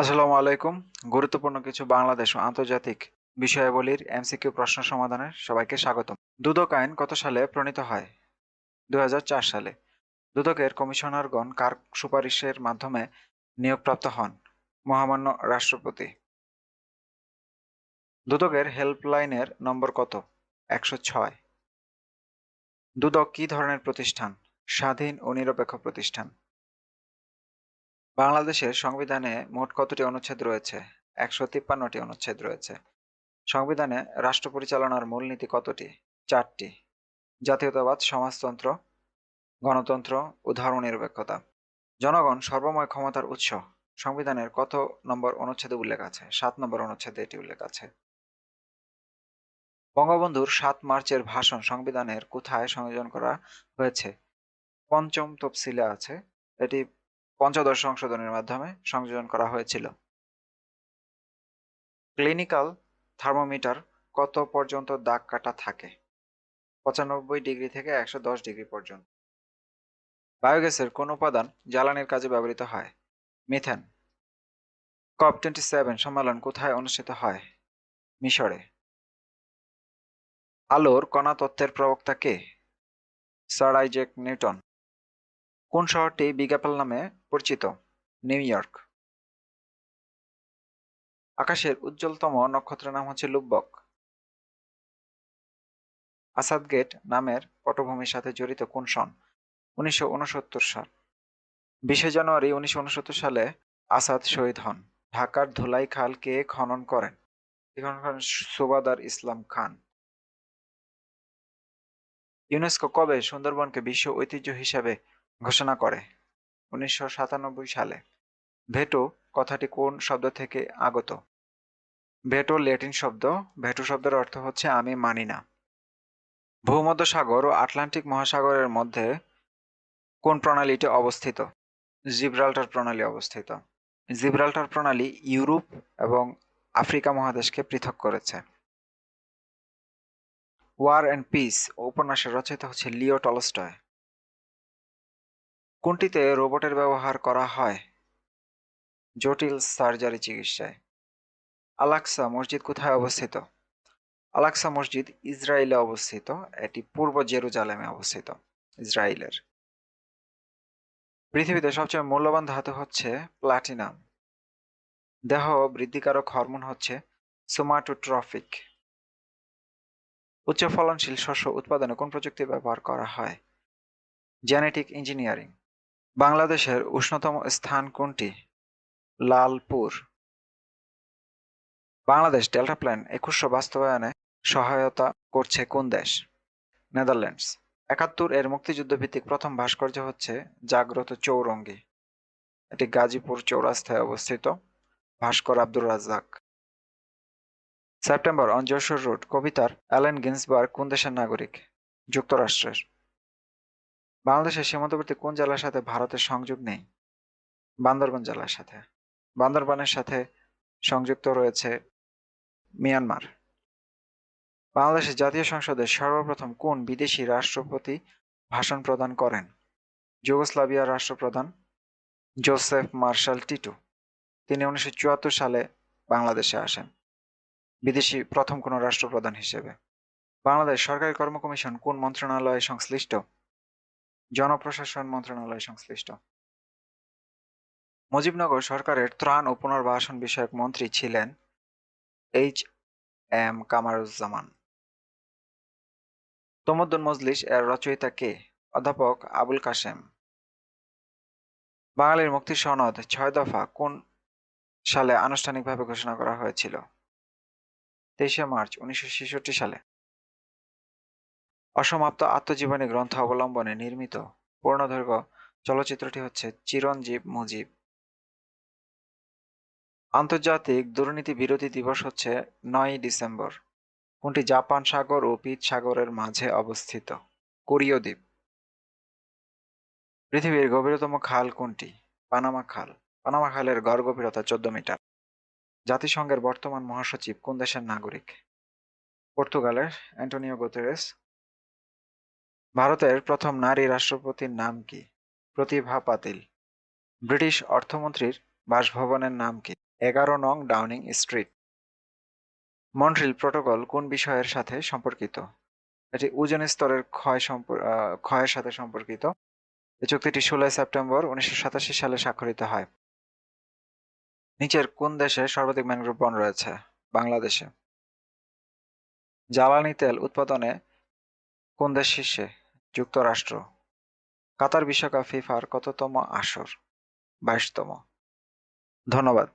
আসসালামু আলাইকুম। গুরুত্বপূর্ণ কিছু বাংলাদেশ ও আন্তর্জাতিক বিষয়াবলীর এমসিকিউ প্রশ্ন সমাধানে সবাইকে স্বাগতম। দুদক আইন কত সালে প্রণীত হয়? দু হাজার চার সালে। দুদকের কমিশনারগণ কার সুপারিশের মাধ্যমে নিয়োগপ্রাপ্ত হন? মহামান্য রাষ্ট্রপতি। দুদকের হেল্পলাইনের নম্বর কত? একশো ছয়। দুদক কি ধরনের প্রতিষ্ঠান? স্বাধীন ও নিরপেক্ষ প্রতিষ্ঠান। বাংলাদেশের সংবিধানে মোট কতটি অনুচ্ছেদ রয়েছে? একশো তিপ্পান্নটি অনুচ্ছেদ রয়েছে। সংবিধানে রাষ্ট্র পরিচালনার মূলনীতি কতটি? চারটি। জাতীয়তাবাদ, সমাজতন্ত্র, গণতন্ত্র ও ধর্মনিরপেক্ষতা জনগণ সর্বময় ক্ষমতার উৎস। সংবিধানের কত নম্বর অনুচ্ছেদে উল্লেখ আছে? সাত নম্বর অনুচ্ছেদে এটি উল্লেখ আছে। বঙ্গবন্ধুর সাত মার্চের ভাষণ সংবিধানের কোথায় সংযোজন করা হয়েছে? পঞ্চম তফসিলে আছে। এটি পঞ্চদশ সংশোধনের মাধ্যমে সংযোজন করা হয়েছিল। ক্লিনিক্যাল থার্মোমিটার কত পর্যন্ত দাগ কাটা থাকে? পঁচানব্বই ডিগ্রি থেকে একশো দশ ডিগ্রি পর্যন্ত। বায়োগ্যাসের কোন উপাদান জ্বালানির কাজে ব্যবহৃত হয়? মিথেন। কপ টোয়েন্টি সেভেন সম্মেলন কোথায় অনুষ্ঠিত হয়? মিশরে। আলোর কণা তত্ত্বের প্রবক্তা কে? Sir Isaac Newton. কোন শহরটি অ্যাপল নামে পরিচিত, নিউ ইয়র্ক। আকাশের উজ্জ্বলতম নক্ষত্রের নাম হচ্ছে লুব্বক। আসাদ গেট নামের পটভূমির সাথে জড়িত কোন সন উনিশশো সাল। বিশে জানুয়ারি উনিশশো উনসত্তর সালে আসাদ শহীদ হন। ঢাকার ধুলাই খাল কে খনন করেন? খনন করেন সুবাদার ইসলাম খান। ইউনেস্কো কবে সুন্দরবনকে বিশ্ব ঐতিহ্য হিসাবে ঘোষণা করে? উনিশশো সাতানব্বই সালে। ভেটো কথাটি কোন শব্দ থেকে আগত? ভেটো ল্যাটিন শব্দ। ভেটো শব্দের অর্থ হচ্ছে, আমি মানি না। ভূমধ্যসাগর ও আটলান্টিক মহাসাগরের মধ্যে কোন প্রণালীটি অবস্থিত? জিব্রাল্টার প্রণালী অবস্থিত। জিব্রাল্টার প্রণালী ইউরোপ এবং আফ্রিকা মহাদেশকে পৃথক করেছে। ওয়ার অ্যান্ড পিস উপন্যাসের রচয়িতা হচ্ছে লিও টলস্টয়। কোনটিতে রোবটের ব্যবহার করা হয়? জটিল সার্জারি চিকিৎসায়। আলাক্সা মসজিদ কোথায় অবস্থিত? আলাক্সা মসজিদ ইসরায়েলে অবস্থিত। এটি পূর্ব জেরুজালেমে অবস্থিত, ইসরায়েলের। পৃথিবীতে সবচেয়ে মূল্যবান ধাতু হচ্ছে প্লাটিনাম। দেহ বৃদ্ধিকারক হরমোন হচ্ছে সোমাটোট্রফিক। উচ্চ ফলনশীল শস্য উৎপাদনে কোন প্রযুক্তি ব্যবহার করা হয়? Genetic engineering. বাংলাদেশের উষ্ণতম স্থান কোনটি? লালপুর। বাংলাদেশ ডেল্টা প্ল্যান একুশশো বাস্তবায়নে সহায়তা করছে কোন দেশ? নেদারল্যান্ডস। একাত্তর এর মুক্তিযুদ্ধ ভিত্তিক প্রথম ভাস্কর্য হচ্ছে জাগ্রত চৌরঙ্গি। এটি গাজীপুর চৌরাস্তায় অবস্থিত ভাস্কর আব্দুর রাজ্জাক। সেপ্টেম্বর যশোর রোড কবিতার অ্যালেন গিন্সবার্গ কোন দেশের নাগরিক? যুক্তরাষ্ট্রের। বাংলাদেশের সীমান্তবর্তী কোন জেলার সাথে ভারতের সংযোগ নেই? বান্দরবান জেলার সাথে। বান্দরবানের সাথে সংযুক্ত রয়েছে মিয়ানমার। বাংলাদেশের জাতীয় সংসদে সর্বপ্রথম কোন বিদেশি রাষ্ট্রপতি ভাষণ প্রদান করেন? যুগোস্লাভিয়ার রাষ্ট্রপ্রধান জোসেফ মার্শাল টিটু। তিনি উনিশশো চুয়াত্তর সালে বাংলাদেশে আসেন। বিদেশি প্রথম কোনো রাষ্ট্রপ্রধান হিসেবে। বাংলাদেশ সরকারি কর্ম কমিশন কোন মন্ত্রণালয়ে সংশ্লিষ্ট? জনপ্রশাসন মন্ত্রণালয় সংশ্লিষ্ট। মুজিবনগর সরকারের ত্রাণ ও পুনর্বাসন বিষয়ক মন্ত্রী ছিলেন এইচ এম কামারুজ্জামান। তমুদ্দুন মজলিস এর রচয়িতা কে? অধ্যাপক আবুল কাশেম। বাঙালির মুক্তির সনদ ছয় দফা কোন সালে আনুষ্ঠানিকভাবে ঘোষণা করা হয়েছিল? তেইশে মার্চ উনিশশো ছেষট্টি সালে। অসমাপ্ত আত্মজীবনী গ্রন্থ অবলম্বনে নির্মিত পূর্ণদৈর্ঘ্য চলচ্চিত্রটি হচ্ছে চিরঞ্জীব মুজিব। আন্তর্জাতিক দুর্নীতি বিরোধী দিবস হচ্ছে নয় ডিসেম্বর। কোনটি জাপান সাগর ও পিত সাগরের মাঝে অবস্থিত? কোরীয় দ্বীপ। পৃথিবীর গভীরতম খাল কোনটি? পানামা খাল। পানামা খালের গড় গভীরতা চোদ্দ মিটার। জাতিসংঘের বর্তমান মহাসচিব কোন দেশের নাগরিক? পর্তুগালের অ্যান্টোনিও গুতেরেস ভারতের প্রথম নারী রাষ্ট্রপতির নাম কি? প্রতিভা পাতিল। ব্রিটিশ অর্থমন্ত্রীর বাসভবনের নাম কি? এগারো নং ডাউনিং স্ট্রিট। মন্ট্রিল প্রোটোকল কোন বিষয়ের সাথে সম্পর্কিত? এটি ওজন স্তরের ক্ষয় ক্ষয়ের সাথে সম্পর্কিত। এই চুক্তিটি ষোলোই সেপ্টেম্বর উনিশশো সাতাশি সালে স্বাক্ষরিত হয়। নিচের কোন দেশে সর্বাধিক ম্যানগ্রোভ বন রয়েছে? বাংলাদেশে। জ্বালানি তেল উৎপাদনে কোন দেশ শীর্ষে? যুক্তরাষ্ট্র। কাতার বিশ্বকাপ ফিফার কততম আসর? বাইশতম। ধন্যবাদ।